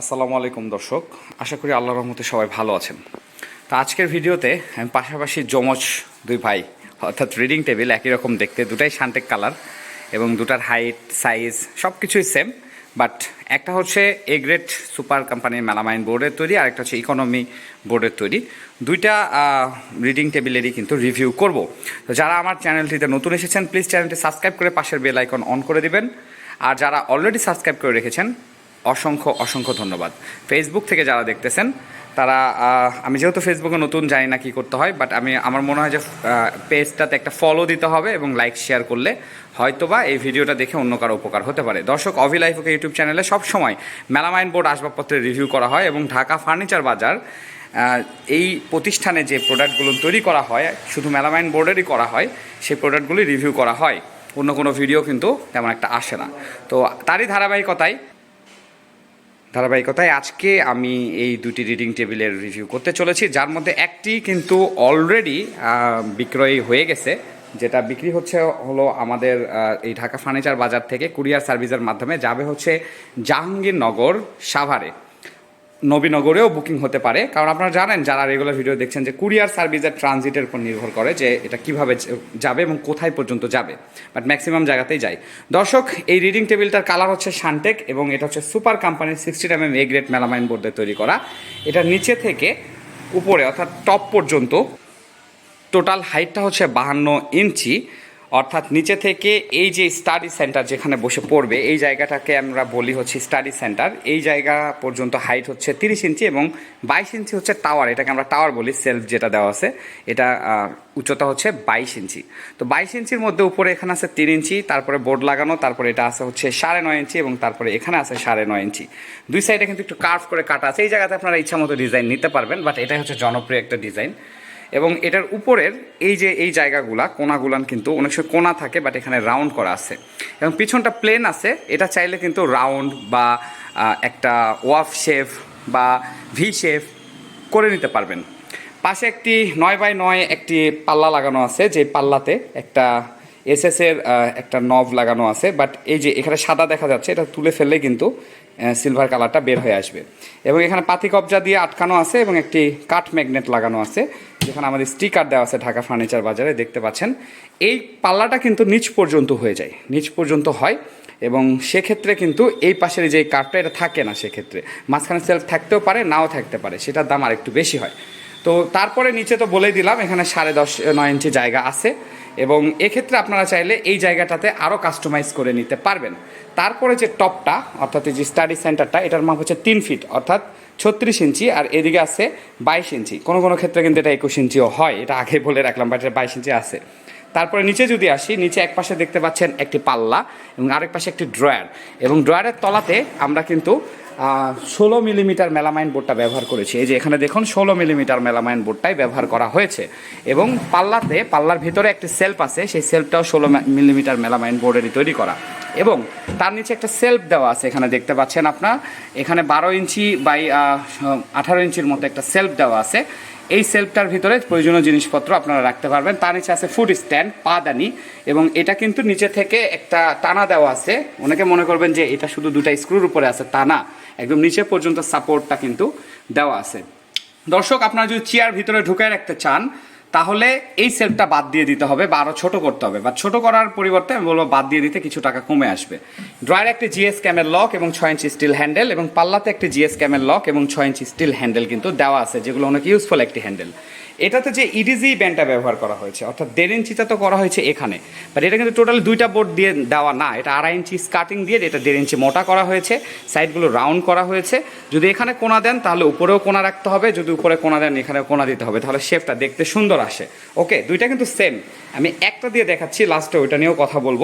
আসসালামু আলাইকুম দর্শক, আশা করি আল্লাহর রহমতে সবাই ভালো আছেন। তো আজকের ভিডিওতে আমি পাশাপাশি যমজ দুই ভাই, অর্থাৎ রিডিং টেবিল একই রকম দেখতে, দুটাই শান্টেক কালার এবং দুটার হাইট সাইজ সব কিছুই সেম বাট একটা হচ্ছে এ গ্রেড সুপার কোম্পানির মেলামাইন বোর্ডের তৈরি আর একটা হচ্ছে ইকোনমি বোর্ডের তৈরি। দুইটা রিডিং টেবিলেরই কিন্তু রিভিউ করব। তো যারা আমার চ্যানেলটিতে নতুন এসেছেন প্লিজ চ্যানেলটি সাবস্ক্রাইব করে পাশের বেল আইকন অন করে দিবেন। আর যারা অলরেডি সাবস্ক্রাইব করে রেখেছেন অসংখ্য অসংখ্য ধন্যবাদ। ফেসবুক থেকে যারা দেখতেছেন, তারা আমি যেহেতু ফেসবুকে নতুন জানি না কি করতে হয় বাট আমি, আমার মনে হয় যে পেজটাতে একটা ফলো দিতে হবে এবং লাইক শেয়ার করলে হয়তোবা এই ভিডিওটা দেখে অন্য কারও উপকার হতে পারে। দর্শক, অভি লাইফ লাইফকে ইউটিউব চ্যানেলে সবসময় মেলামাইন বোর্ড আসবাবপত্রের রিভিউ করা হয় এবং ঢাকা ফার্নিচার বাজার এই প্রতিষ্ঠানে যে প্রোডাক্টগুলো তৈরি করা হয়, শুধু মেলামাইন বোর্ডেরই করা হয়, সেই প্রোডাক্টগুলি রিভিউ করা হয়। অন্য কোনো ভিডিও কিন্তু তেমন একটা আসে না। তো তারই ধারাবাহিকতায় ধারাবাহিকতায় আজকে আমি এই দুটি রিডিং টেবিলের রিভিউ করতে চলেছি, যার মধ্যে একটি কিন্তু অলরেডি বিক্রয় হয়ে গেছে, যেটা বিক্রি হচ্ছে হলো আমাদের এই ঢাকা ফার্নিচার বাজার থেকে কুরিয়ার সার্ভিসের মাধ্যমে, যাবে হচ্ছে জাহাঙ্গীরনগর সাভারে। নবীনগরেও বুকিং হতে পারে। কারণ আপনারা জানেন, যারা রেগুলার ভিডিও দেখছেন যে কুরিয়ার সার্ভিসের ট্রানজিটের উপর নির্ভর করে যে এটা কীভাবে যাবে এবং কোথায় পর্যন্ত যাবে। বাট ম্যাক্সিমাম জায়গাতেই যায়। দর্শক, এই রিডিং টেবিলটার কালার হচ্ছে শান্টেক এবং এটা হচ্ছে সুপার কোম্পানির sixty M A grade melamine বোর্ডে তৈরি করা। এটা নিচে থেকে উপরে, অর্থাৎ টপ পর্যন্ত টোটাল হাইটটা হচ্ছে বাহান্ন ইঞ্চি। অর্থাৎ নিচে থেকে এই যে স্টাডি সেন্টার যেখানে বসে পড়বে, এই জায়গাটাকে আমরা বলি হচ্ছে স্টাডি সেন্টার এই জায়গা পর্যন্ত হাইট হচ্ছে তিরিশ ইঞ্চি এবং বাইশ ইঞ্চি হচ্ছে টাওয়ার এটাকে আমরা টাওয়ার বলি সেলফ যেটা দেওয়া আছে। এটা উচ্চতা হচ্ছে বাইশ ইঞ্চি তো বাইশ ইঞ্চির মধ্যে উপরে এখানে আছে তিন ইঞ্চি তারপরে বোর্ড লাগানো, তারপরে এটা আছে হচ্ছে সাড়ে নয় ইঞ্চি এবং তারপরে এখানে আছে সাড়ে নয় ইঞ্চি দুই সাইডে কিন্তু একটু কার্ভ করে কাটা আছে, এই জায়গাতে আপনারা ইচ্ছা মতো ডিজাইন নিতে পারবেন বাট এটাই হচ্ছে জনপ্রিয় একটা ডিজাইন এবং এটার উপরের এই যে এই জায়গাগুলা, কোনাগুলান কিন্তু অনেক সময় কোনা থাকে বাট এখানে রাউন্ড করা আছে। এবং পিছনটা প্লেন আছে, এটা চাইলে কিন্তু রাউন্ড বা একটা ওয়াফ শেফ বা ভি শেফ করে নিতে পারবেন। পাশে একটি নয় বাই নয় একটি পাল্লা লাগানো আছে, যে পাল্লাতে একটা এসএসের একটা নব লাগানো আছে বাট এই যে এখানে সাদা দেখা যাচ্ছে, এটা তুলে ফেললে কিন্তু সিলভার কালারটা বের হয়ে আসবে। এবং এখানে পাতি কবজা দিয়ে আটকানো আছে এবং একটি কাঠ ম্যাগনেট লাগানো আছে, যেখানে আমাদের স্টিকার দেওয়া আছে ঢাকা ফার্নিচার বাজারে, দেখতে পাচ্ছেন। এই পাল্লাটা কিন্তু নিচ পর্যন্ত হয়ে যায়, নিচ পর্যন্ত হয় এবং সেক্ষেত্রে কিন্তু এই পাশের যে কাঠটা, এটা থাকে না সেক্ষেত্রে। মাঝখানে সেলফ থাকতেও পারে, নাও থাকতে পারে, সেটার দাম আরেকটু বেশি হয়। তো তারপরে নিচে তো বলেই দিলাম, এখানে সাড়ে দশ, নয় ইঞ্চি জায়গা আছে। এবং এক্ষেত্রে আপনারা চাইলে এই জায়গাটাতে আরও কাস্টমাইজ করে নিতে পারবেন। তারপরে যে টপটা, অর্থাৎ এই যে স্টাডি সেন্টারটা এটার মাপ হচ্ছে তিন ফিট অর্থাৎ ছত্রিশ ইঞ্চি, আর এদিকে আছে বাইশ ইঞ্চি। কোনো কোনো ক্ষেত্রে কিন্তু এটা একুশ ইঞ্চিও হয়, এটা আগে বলে রাখলাম বাট এটা বাইশ ইঞ্চি আছে। তারপরে নিচে যদি আসি, নিচে এক পাশে দেখতে পাচ্ছেন একটি পাল্লা এবং আরেক পাশে একটি ড্রয়ার। এবং ড্রয়ারের তলাতে আমরা কিন্তু ষোলো মিলিমিটার মেলামাইন বোর্ডটা ব্যবহার করেছি। এই যে এখানে দেখুন, ষোলো মিলিমিটার মেলামাইন বোর্ডটাই ব্যবহার করা হয়েছে। এবং পাল্লাতে, পাল্লার ভিতরে একটি সেলফ আছে, সেই সেলফটাও ষোলো মিলিমিটার মেলামাইন বোর্ডেরই তৈরি করা। এবং তার নিচে একটা সেলফ দেওয়া আছে, এখানে দেখতে পাচ্ছেন আপনার। এখানে বারো ইঞ্চি বাই আঠারো ইঞ্চির মতো একটা সেলফ দেওয়া আছে। এই সেলফটার ভিতরে প্রয়োজনীয় জিনিসপত্র আপনারা রাখতে পারবেন। তার নিচে আছে ফুড স্ট্যান্ড পাদানি এবং এটা কিন্তু নিচে থেকে একটা টানা দেওয়া আছে। অনেকে মনে করবেন যে এটা শুধু দুটা স্ক্রুর উপরে আছে টানা একদম নিচে পর্যন্ত সাপোর্টটা কিন্তু দেওয়া আছে। দর্শক, আপনারা যদি চেয়ার ভিতরে ঢুকায় রাখতে চান তাহলে এই সেলটা বাদ দিয়ে দিতে হবে বা আরও ছোটো করতে হবে। বা ছোটো করার পরিবর্তে আমি বলব বাদ দিয়ে দিতে কিছু টাকা কমে আসবে। ড্রয়ার একটি জিএস ক্যামের লক এবং ছয় ইঞ্চি স্টিল হ্যান্ডেল এবং পাল্লাতে একটি জিএস ক্যামের লক এবং ছয় ইঞ্চি স্টিল হ্যান্ডেল কিন্তু দেওয়া আছে, যেগুলো অনেক ইউজফুল একটি হ্যান্ডেল এটাতে যে ইডিজি ব্যান্ডটা ব্যবহার করা হয়েছে, অর্থাৎ দেড় ইঞ্চিটা তো করা হয়েছে এখানে বাট এটা কিন্তু টোটালি দুইটা বোর্ড দিয়ে দেওয়া না, এটা আড়াই ইঞ্চি স্কার্টিং দিয়ে এটা দেড় ইঞ্চি মোটা করা হয়েছে সাইডগুলো রাউন্ড করা হয়েছে। যদি এখানে কোনা দেন, তাহলে উপরেও কোনা রাখতে হবে, যদি উপরে কোনা দেন এখানে কোনা দিতে হবে, তাহলে শেপটা দেখতে সুন্দর আসে। ওকে দুইটা কিন্তু সেম আমি একটা দিয়ে দেখাচ্ছি লাস্টে ওইটা নিয়েও কথা বলব।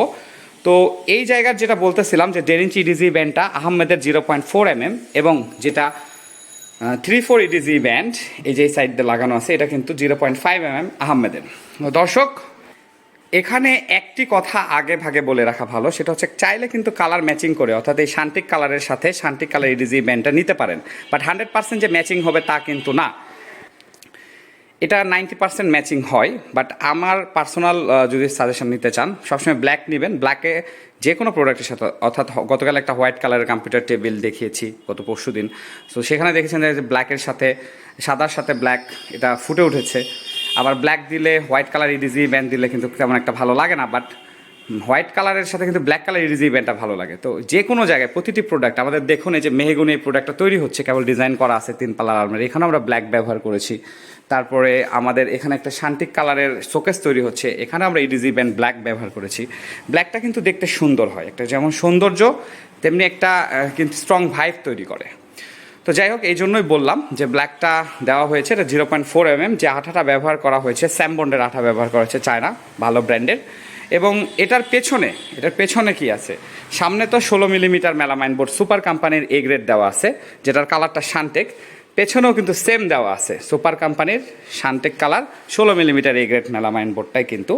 তো এই জায়গার যেটা বলতেছিলাম যে দেড় ইঞ্চি ইডিজি ব্যান্ডটা আহমেদের zero point four M M এবং যেটা থ্রি ফোর ইডিজি ব্যান্ড এই যে সাইড দিয়ে লাগানো আছে, এটা কিন্তু zero point five M M আহমেদের দর্শক, এখানে একটি কথা আগে ভাগে বলে রাখা ভালো, সেটা হচ্ছে চাইলে কিন্তু কালার ম্যাচিং করে, অর্থাৎ এই শান্তিক কালারের সাথে শান্তিক কালার ইডিজি ব্যান্ডটা নিতে পারেন। বাট হান্ড্রেড পার্সেন্ট যে ম্যাচিং হবে তা কিন্তু না। এটা নাইনটি পার্সেন্ট ম্যাচিং হয় বাট আমার পার্সোনাল যদি সাজেশন নিতে চান, সবসময় ব্ল্যাক নেবেন। ব্ল্যাকে যে কোনো প্রোডাক্টের সাথে, অর্থাৎ গতকাল একটা হোয়াইট কালারের কম্পিউটার টেবিল দেখিয়েছি, গত পরশু দিন। সো সেখানে দেখেছেন যে ব্ল্যাকের সাথে, সাদার সাথে ব্ল্যাক এটা ফুটে উঠেছে। আবার ব্ল্যাক দিলে হোয়াইট কালার ইডিজি ব্যান্ড দিলে কিন্তু তেমন একটা ভালো লাগে না বাট হোয়াইট কালারের সাথে কিন্তু ব্ল্যাক কালার ইডিজি ব্যান্ডটা ভালো লাগে। তো যে কোনো জায়গায় প্রতিটি প্রোডাক্ট আমাদের দেখুন এই যে মেহগুনি এই প্রোডাক্টটা তৈরি হচ্ছে, কেবল ডিজাইন করা আছে তিন পাল্লার আলমারি এখানে আমরা ব্ল্যাক ব্যবহার করেছি। তারপরে আমাদের এখানে একটা শান্তিক কালারের শোকেস তৈরি হচ্ছে। এখানে আমরা ইডিজি ব্যান্ড ব্ল্যাক ব্যবহার করেছি। ব্ল্যাকটা কিন্তু দেখতে সুন্দর হয়। একটা যেমন সৌন্দর্য, তেমনি একটা কিন্তু স্ট্রং ভাইব তৈরি করে। তো যাই হোক, এই জন্যই বললাম যে ব্ল্যাকটা দেওয়া হয়েছে, এটা জিরো পয়েন্ট ফোর এম যে আঠাটা ব্যবহার করা হয়েছে স্যামবন্ডের আঠা ব্যবহার করা হয়েছে চায়না, ভালো ব্র্যান্ডের এবং এটার পেছনে এটার পেছনে কি আছে? সামনে তো ষোলো মিলিমিটার মেলামাইন বোর্ড সুপার কোম্পানির এ গ্রেড দেওয়া আছে, যেটার কালারটা শান্টেক পেছনেও কিন্তু সেম দেওয়া আছে, সুপার কোম্পানির শান্টেক কালার, ষোলো মিলিমিটার এ গ্রেড মেলামাইন বোর্ডটাই কিন্তু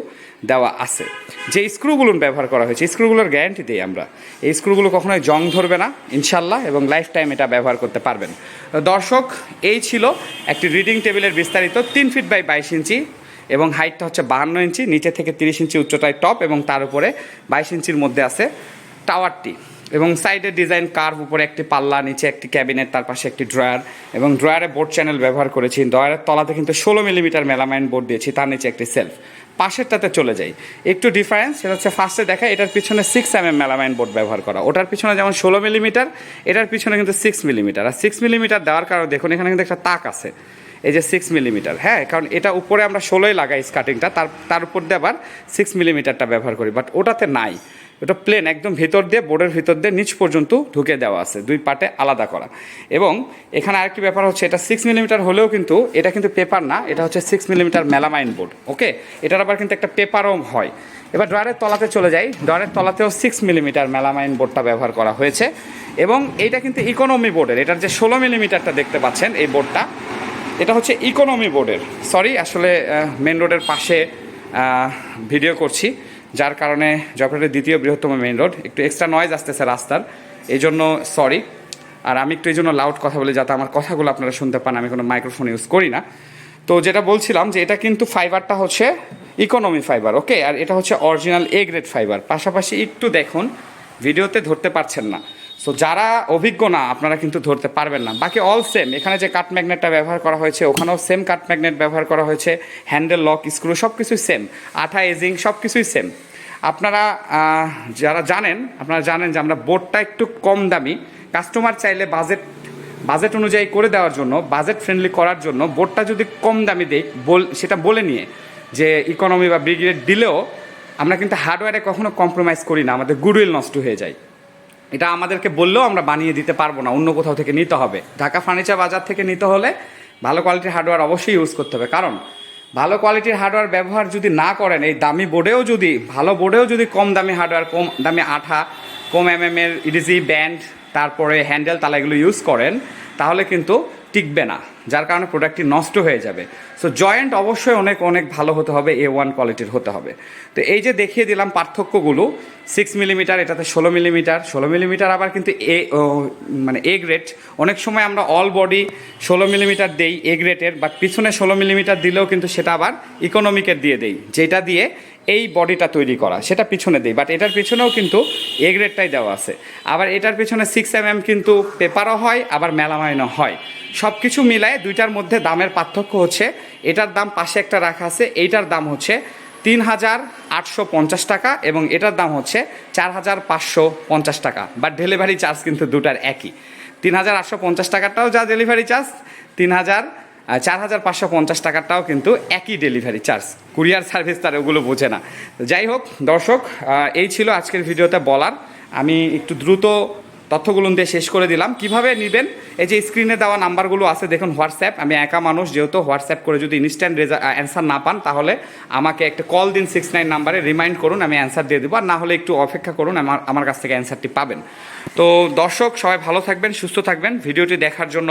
দেওয়া আছে। যে স্ক্রুগুলো ব্যবহার করা হয়েছে, স্ক্রুগুলোর গ্যারান্টি দিই আমরা। এই স্ক্রুগুলো কখনোই জং ধরবে না, ইনশাল্লাহ, এবং লাইফ টাইম এটা ব্যবহার করতে পারবেন। দর্শক, এই ছিল একটি রিডিং টেবিলের বিস্তারিত, তিন ফিট বাই বাইশ ইঞ্চি এবং হাইটটা হচ্ছে বাহান্ন ইঞ্চি, নিচে থেকে তিরিশ ইঞ্চি উচ্চতায় টপ এবং তার উপরে বাইশ ইঞ্চির মধ্যে আছে টাওয়ারটি। এবং সাইডের ডিজাইন কার্ভ উপরে একটি পাল্লা, নিচে একটি ক্যাবিনেট, তার পাশে একটি ড্রয়ার এবং ড্রয়ারে বোর্ড চ্যানেল ব্যবহার করেছি। ড্রয়ারের তলাতে কিন্তু ষোলো মিলিমিটার মেলামাইন বোর্ড দিয়েছি, তার নিচে একটি সেলফ। পাশেরটাতে চলে যাই। একটু ডিফারেন্স, সেটা হচ্ছে ফার্স্টে দেখা এটার পিছনে six M M melamine board ব্যবহার করা। ওটার পিছনে যেমন ষোলো মিলিমিটার, এটার পিছনে কিন্তু সিক্স মিলিমিটার। আর সিক্স মিলিমিটার দেওয়ার কারণে দেখুন, এখানে কিন্তু একটা তাক আছে। এই যে সিক্স মিলিমিটার হ্যাঁ কারণ এটা উপরে আমরা ষোলোই লাগাই স্কার্টিংটা তার তার উপর দিয়ে আবার সিক্স মিলিমিটারটা ব্যবহার করি বাট ওটাতে নাই। ওটা প্লেন একদম ভিতর দিয়ে বোর্ডের ভিতর দিয়ে নিচ পর্যন্ত ঢুকে দেওয়া আছে, দুই পার্টে আলাদা করা। এবং এখানে আরেকটি ব্যাপার হচ্ছে, এটা সিক্স মিলিমিটার হলেও কিন্তু, এটা কিন্তু পেপার না, এটা হচ্ছে six millimetre melamine board okay এটার আবার কিন্তু একটা পেপারও হয়। এবার ড্রয়ারের তলাতে চলে যাই, ড্রয়ারের তলাতেও সিক্স মিলিমিটার মেলামাইন বোর্ডটা ব্যবহার করা হয়েছে। এবং এইটা কিন্তু ইকোনমি বোর্ডের এটার যে ষোলো মিলিমিটারটা দেখতে পাচ্ছেন, এই বোর্ডটা এটা হচ্ছে ইকোনমি বোর্ডের সরি আসলে মেন রোডের পাশে ভিডিও করছি, যার কারণে জয়পুরহাটের দ্বিতীয় বৃহত্তম মেন রোড একটু এক্সট্রা নয়েজ আসতেছে রাস্তার এই জন্য সরি আর আমি একটু এই জন্য লাউড কথা বলি, যাতে আমার কথাগুলো আপনারা শুনতে পান, আমি কোনো মাইক্রোফোন ইউজ করি না। তো যেটা বলছিলাম যে এটা কিন্তু ফাইবারটা হচ্ছে ইকোনমি ফাইবার ওকে আর এটা হচ্ছে অরিজিনাল এ গ্রেড ফাইবার পাশাপাশি একটু দেখুন ভিডিওতে ধরতে পারছেন না। সো যারা অভিজ্ঞ না, আপনারা কিন্তু ধরতে পারবেন না। বাকি অল সেম এখানে যে কাট ম্যাগনেটটা ব্যবহার করা হয়েছে, ওখানেও সেম কাট ম্যাগনেট ব্যবহার করা হয়েছে। হ্যান্ডেল লক স্ক্রু সব কিছুই সেম আঠা এজিং সব কিছুই সেম আপনারা যারা জানেন, আপনারা জানেন যে আমরা বোর্ডটা একটু কম দামি। কাস্টমার চাইলে বাজেট বাজেট অনুযায়ী করে দেওয়ার জন্য বাজেট ফ্রেন্ডলি করার জন্য বোর্ডটা যদি কম দামি দেই, বল, সেটা বলে নিয়ে যে ইকোনমি বা ব্রিগেড দিলেও আমরা কিন্তু হার্ডওয়্যারে কখনো কম্প্রোমাইজ করি না। আমাদের গুডউইল নষ্ট হয়ে যায়। এটা আমাদেরকে বললেও আমরা বানিয়ে দিতে পারব না, অন্য কোথাও থেকে নিতে হবে। ঢাকা ফার্নিচার বাজার থেকে নিতে হলে ভালো কোয়ালিটির হার্ডওয়্যার অবশ্যই ইউজ করতে হবে। কারণ ভালো কোয়ালিটির হার্ডওয়্যার ব্যবহার যদি না করেন, এই দামি বোর্ডেও যদি, ভালো বোর্ডেও যদি কম দামি হার্ডওয়্যার কম দামি আঠা, কম এম এম এর ইডিজি ব্যান্ড তারপরে হ্যান্ডেল তালা এগুলো ইউজ করেন, তাহলে কিন্তু টিকবে না। যার কারণে প্রোডাক্টটি নষ্ট হয়ে যাবে। সো জয়েন্ট অবশ্যই অনেক অনেক ভালো হতে হবে এ ওয়ান কোয়ালিটির হতে হবে। তো এই যে দেখিয়ে দিলাম পার্থক্যগুলো সিক্স মিলিমিটার এটাতে ষোলো মিলিমিটার ষোলো মিলিমিটার আবার কিন্তু এ মানে এ গ্রেড অনেক সময় আমরা অল বডি ষোলো মিলিমিটার দেই এ গ্রেডের বাট পিছনে ষোলো মিলিমিটার দিলেও কিন্তু সেটা আবার ইকোনমিকের দিয়ে দেই। যেটা দিয়ে এই বডিটা তৈরি করা, সেটা পিছনে দেই বাট এটার পিছনেও কিন্তু এ গ্রেডটাই দেওয়া আছে। আবার এটার পিছনে সিক্স এম এম কিন্তু পেপারও হয়, আবার মেলামাইনও হয়। সব কিছু মিলায় দুইটার মধ্যে দামের পার্থক্য হচ্ছে, এটার দাম পাশে একটা রাখা আছে, এইটার দাম হচ্ছে তিন হাজার আটশো পঞ্চাশ টাকা এবং এটার দাম হচ্ছে চার হাজার পাঁচশো পঞ্চাশ টাকা। বাট ডেলিভারি চার্জ কিন্তু দুটার একই। তিন হাজার আটশো পঞ্চাশ টাকাটাও যা ডেলিভারি চার্জ তিন হাজার চার হাজার পাঁচশো পঞ্চাশ টাকাটাও কিন্তু একই ডেলিভারি চার্জ কুরিয়ার সার্ভিস তার ওগুলো বোঝে না। যাই হোক, দর্শক এই ছিল আজকের ভিডিওতে বলার। আমি একটু দ্রুত তথ্যগুলো দিয়ে শেষ করে দিলাম। কীভাবে নেবেন? এই যে স্ক্রিনে দেওয়া নাম্বারগুলো আছে, দেখুন হোয়াটসঅ্যাপ। আমি একা মানুষ, যেহেতু হোয়াটসঅ্যাপ করে যদি ইনস্ট্যান্ট অ্যান্সার না পান, তাহলে আমাকে একটা কল দিন সিক্স নাইন নাম্বারে রিমাইন্ড করুন, আমি অ্যান্সার দিয়ে দেবো। আর না হলে একটু অপেক্ষা করুন, আমার আমার কাছ থেকে অ্যান্সারটি পাবেন। তো দর্শক, সবাই ভালো থাকবেন, সুস্থ থাকবেন। ভিডিওটি দেখার জন্য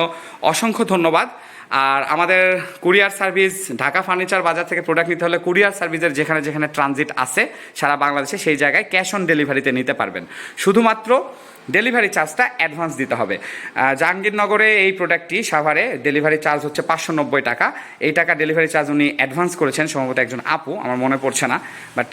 অসংখ্য ধন্যবাদ। আর আমাদের কুরিয়ার সার্ভিস, ঢাকা ফার্নিচার বাজার থেকে প্রোডাক্ট নিতে হলে কুরিয়ার সার্ভিসের যেখানে যেখানে ট্রানজিট আছে, সারা বাংলাদেশে সেই জায়গায় ক্যাশ অন ডেলিভারিতে নিতে পারবেন। শুধুমাত্র ডেলিভারি চার্জটা অ্যাডভান্স দিতে হবে। জাহাঙ্গীরনগরে এই প্রোডাক্টটি সাভারে ডেলিভারি চার্জ হচ্ছে পাঁচশো নব্বই টাকা। এই টাকা ডেলিভারি চার্জ উনি অ্যাডভান্স করেছেন, সম্ভবত একজন আপু, আমার মনে পড়ছে না। বাট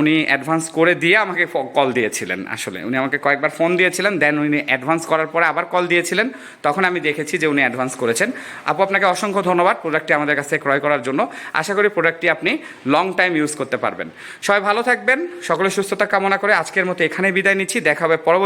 উনি অ্যাডভান্স করে দিয়ে আমাকে কল দিয়েছিলেন আসলে। উনি আমাকে কয়েকবার ফোন দিয়েছিলেন দেন উনি অ্যাডভান্স করার পরে আবার কল দিয়েছিলেন। তখন আমি দেখেছি যে উনি অ্যাডভান্স করেছেন। আপু, আপনাকে অসংখ্য ধন্যবাদ প্রোডাক্টটি আমাদের কাছে ক্রয় করার জন্য। আশা করি প্রোডাক্টটি আপনি লং টাইম ইউজ করতে পারবেন। সবাই ভালো থাকবেন সকলের সুস্থতা কামনা করে আজকের মতো এখানেই বিদায় নিচ্ছি। দেখা হবে